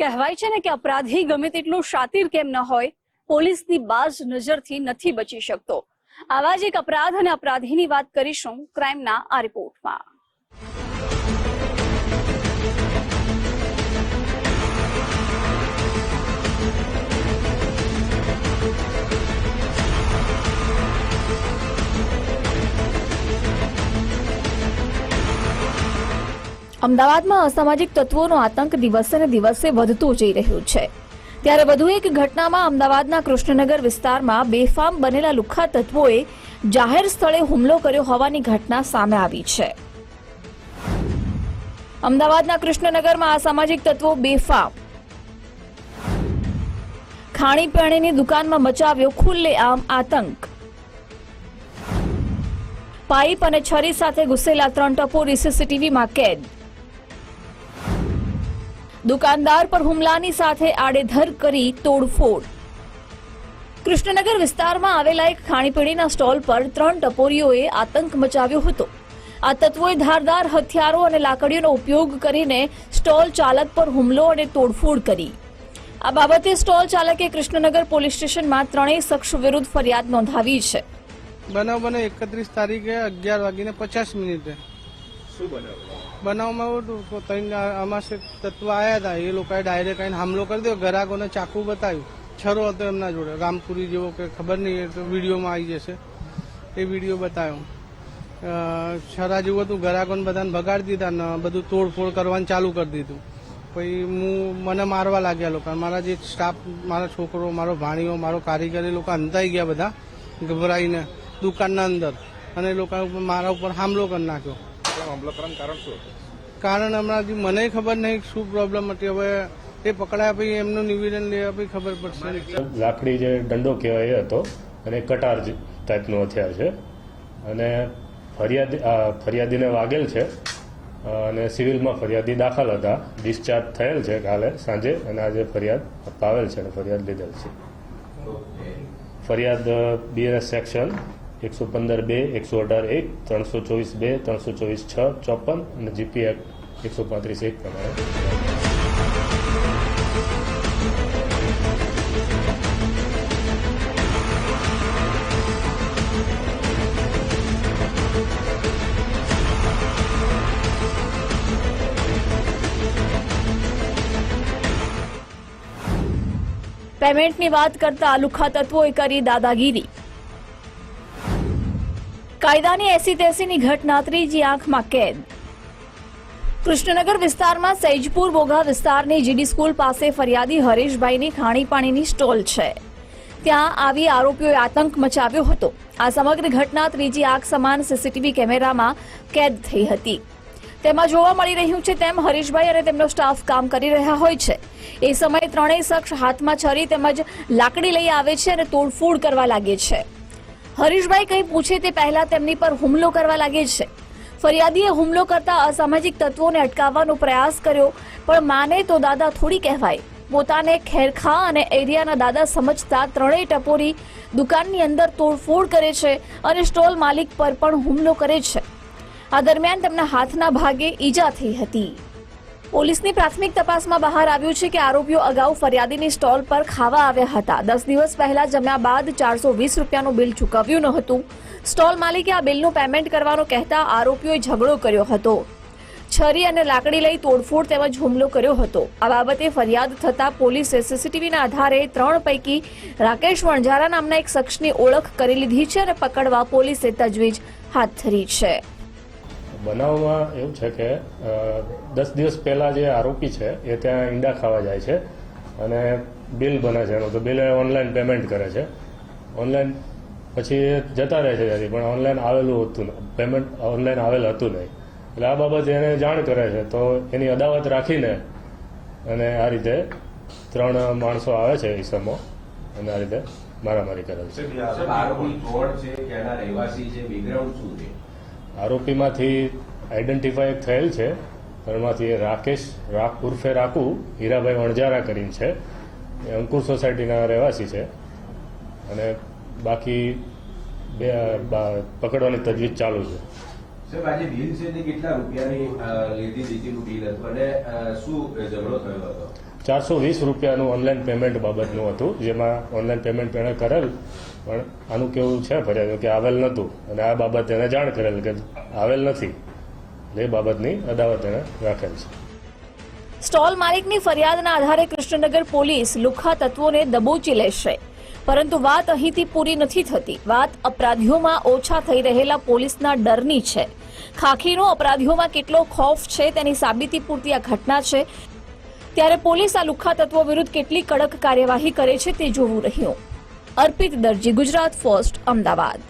કહેવાય છે ને કે અપરાધી ગમે તેટલું શાતિર કેમ ન હોય, પોલીસની બાજ નજરથી નથી બચી શકતો. આવા જ એક અપરાધ અને અપરાધીની વાત કરીશું, ક્રાઇમના આ રિપોર્ટમાં. અમદાવાદમાં અસામાજિક તત્વોનો આતંક દિવસે ને દિવસે વધતો જઈ રહ્યો છે. ત્યારે વધુ એક ઘટનામાં અમદાવાદના કૃષ્ણનગર વિસ્તારમાં બેફામ બનેલા લુખ્ખા તત્વોએ જાહેર સ્થળે હુમલો કર્યો હોવાની ઘટના સામે આવી છે. અમદાવાદના કૃષ્ણનગરમાં અસામાજિક તત્વો બેફામ. ખાણીપીણીની દુકાનમાં મચાવ્યો ખુલ્લેઆમ આતંક. પાઇપ અને છરી સાથે ઘૂસેલા ત્રણ ટપોરી સીસીટીવીમાં કેદ. દુકાનદાર પર હુમલાની સાથે આડેધર કરી તોડફોડ. કૃષ્ણનગર વિસ્તારમાં આવેલા એક ખાણીપીણીના સ્ટોલ પર ત્રણ ટપોરીઓએ આતંક મચાવ્યો હતો. આ તત્વોએ ધારદાર હથિયારો અને લાકડીઓનો ઉપયોગ કરીને સ્ટોલ ચાલક પર હુમલો અને તોડફોડ કરી. આ બાબતે સ્ટોલ ચાલકે કૃષ્ણનગર પોલીસ સ્ટેશનમાં ત્રણેય શખ્સ વિરુદ્ધ ફરિયાદ નોંધાવી છે. બનાવ બને એકત્રીસ તારીખે અગિયાર વાગીને પચાસ મિનિટે. શું બનાવ બનાવમાં એવું હતું કે ત્રણ અમાસે તત્વ આવ્યા હતા. એ લોકોએ ડાયરેક્ટ આવીને હુમલો કરી દો ગ્રાહકોને ચાકુ બતાવ્યું. છરો હતો એમના જોડે. રામપુરી જેવો કે ખબર નહીં, એ તો વિડીયોમાં આવી જશે. એ વીડિયો બતાવ્યો. છરા જેવું હતું. ગ્રાહકોને બધાને ભગાડી દીધા ને બધું તોડફોડ કરવાનું ચાલુ કરી દીધું. પછી હું, મને મારવા લાગ્યા લોકો. મારા જે સ્ટાફ મારા છોકરો, મારો ભાણીઓ, મારો કારીગર, એ લોકો અંતાઈ ગયા બધા. ગભરાઈને દુકાનના અંદર. અને લોકો મારા ઉપર હામલો કરી નાખ્યો. કેમ હુમલો કરવાનું કારણ શું હતું? કારણ હમણાં હજી મને ખબર નહીં શું પ્રોબ્લેમ હતી. હવે એ પકડાયા પછી એમનું નિવેદન લેવા પછી ખબર પડશે. લાકડી જે દંડો કહેવાય એ હતો. અને કટાર જે ટાઈપનું હથિયાર છે. અને ફરિયાદી ફરિયાદીને વાગેલ છે. અને સિવિલમાં ફરિયાદી દાખલ હતા. ડિસ્ચાર્જ થયેલ છે કાલે સાંજે. અને આજે ફરિયાદ અપાવેલ છે અને ફરિયાદ લીધેલ છે. ફરિયાદ બીએનએસ સેક્શન એકસો પંદર બે એકસો અઢાર એક, ત્રણસો ચોવીસ બે, ત્રણસો ચોવીસ છ, ચોપન અને જીપી એક્ટ એકસો પાંત્રીસ એક પ્રમાણે. પેમેન્ટની વાત કરતા લુખ્ખા તત્વોએ કરી દાદાગીરી. કાયદાની એસી તેસીની ઘટના ત્રીજી આંખમાં કેદ. કૃષ્ણનગર વિસ્તારમાં સૈજપુર બોઘા વિસ્તારની જીડી સ્કૂલ પાસે ફરિયાદી હરેશભાઈની ખાણીપાણીની સ્ટોલ છે. ત્યાં આવી આરોપીઓએ આતંક મચાવ્યો હતો. આ સમગ્ર ઘટના ત્રીજી આંખ સમાન સીસીટીવી કેમેરામાં કેદ થઈ હતી. તેમાં જોવા મળી રહ્યું છે તેમ હરીશભાઈ અને તેમનો સ્ટાફ કામ કરી રહ્યા હોય છે. એ સમયે ત્રણેય શખ્સ હાથમાં છરી તેમજ લાકડી લઈ આવે છે અને તોડફોડ કરવા લાગે છે. હરીશભાઈ કંઈ પૂછે તે પહેલા તેમની પર હુમલો કરવા લાગે છે. ફરિયાદીએ હુમલો કરતા અસામાજિક તત્વોને અટકાવવાનો પ્રયાસ કર્યો, પણ માને તો દાદા થોડી કહેવાય. પોતાને ખેરખા અને એરિયાના દાદા સમજતા ત્રણેય ટપોરી દુકાનની અંદર તોડફોડ કરે છે અને સ્ટોલ માલિક પર પણ હુમલો કરે છે. આ દરમિયાન તેમના હાથના ભાગે ઈજા થઈ હતી. પોલીસની પ્રાથમિક તપાસમાં બહાર આવ્યું છે કે આરોપીઓ અગાઉ ફરિયાદીની સ્ટોલ પર ખાવા આવ્યા હતા. દસ દિવસ પહેલા જમ્યા બાદ ચારસો વીસ રૂપિયાનું બિલ ચૂકવ્યું ન હતું સ્ટોલ માલિકે આ બિલનું પેમેન્ટ કરવાનો કહેતા આરોપીઓએ ઝઘડો કર્યો હતો. છરી અને લાકડી લઈ તોડફોડ તેમજ હુમલો કર્યો હતો. આ બાબતે ફરિયાદ થતા પોલીસે સીસીટીવીના આધારે ત્રણ પૈકી રાકેશ વણઝારા નામના એક શખ્સની ઓળખ કરી લીધી છે અને પકડવા પોલીસે તજવીજ હાથ ધરી છે. બનાવમાં એવું છે કે દસ દિવસ પહેલા જે આરોપી છે, એ ત્યાં ઈંડા ખાવા જાય છે અને બિલ બને છે. એનું તો બિલ ઓનલાઈન પેમેન્ટ કરે છે. ઓનલાઈન પછી એ જતા રહે છે ત્યાંથી, પણ ઓનલાઈન આવેલું હતું પેમેન્ટ ઓનલાઈન આવેલ હતું નહીં. એટલે આ બાબત એને જાણ કરે છે. તો એની અદાવત રાખીને અને આ રીતે ત્રણ માણસો આવે છે ઈસમો અને આ રીતે મારામારી કરે છે? આરોપીમાંથી આઈડેન્ટિફાય થયેલ છે. એમાંથી રાકેશ, રાક, ઉર્ફે રાખુ હીરાભાઈ વણજારા કરીને છે. એ અંકુર સોસાયટીના રહેવાસી છે. અને બાકી બે પકડવાની તજવીજ ચાલુ છે. કેટલા રૂપિયાની લીધી દીધીનું બિલ હતું? અને શું ઝઘડો થયો હતો? ચારસો વીસ રૂપિયાનું ઓનલાઈન પેમેન્ટ બાબતનું હતું, જેમાં ઓનલાઈન પેમેન્ટ એણે કરેલ, પણ આનું કેવું છે ફરિયાદ કે આવેલ નહોતું. અને આ બાબત એને જાણ કરેલ કે આવેલ નથી. એ બાબતની અદાવત એણે રાખેલ છે. સ્ટોલ માલિકની ફરિયાદના આધારે કૃષ્ણનગર પોલીસ લુખા તત્વોને દબોચી લેશે. પરંતુ વાત અહીંથી પૂરી નથી થતી. વાત અપરાધીઓમાં ઓછા થઈ રહેલા પોલીસના ડરની છે. ખાખીનો અપરાધીઓમાં કેટલો ખોફ છે તેની સાબિતી પૂરતી આ ઘટના છે. ત્યારે પોલીસ આ લુખ્ખા તત્વો વિરુદ્ધ કેટલી કડક કાર્યવાહી કરે છે તે જોવું રહ્યું. અર્પિત દરજી, ગુજરાત ફર્સ્ટ, અમદાવાદ.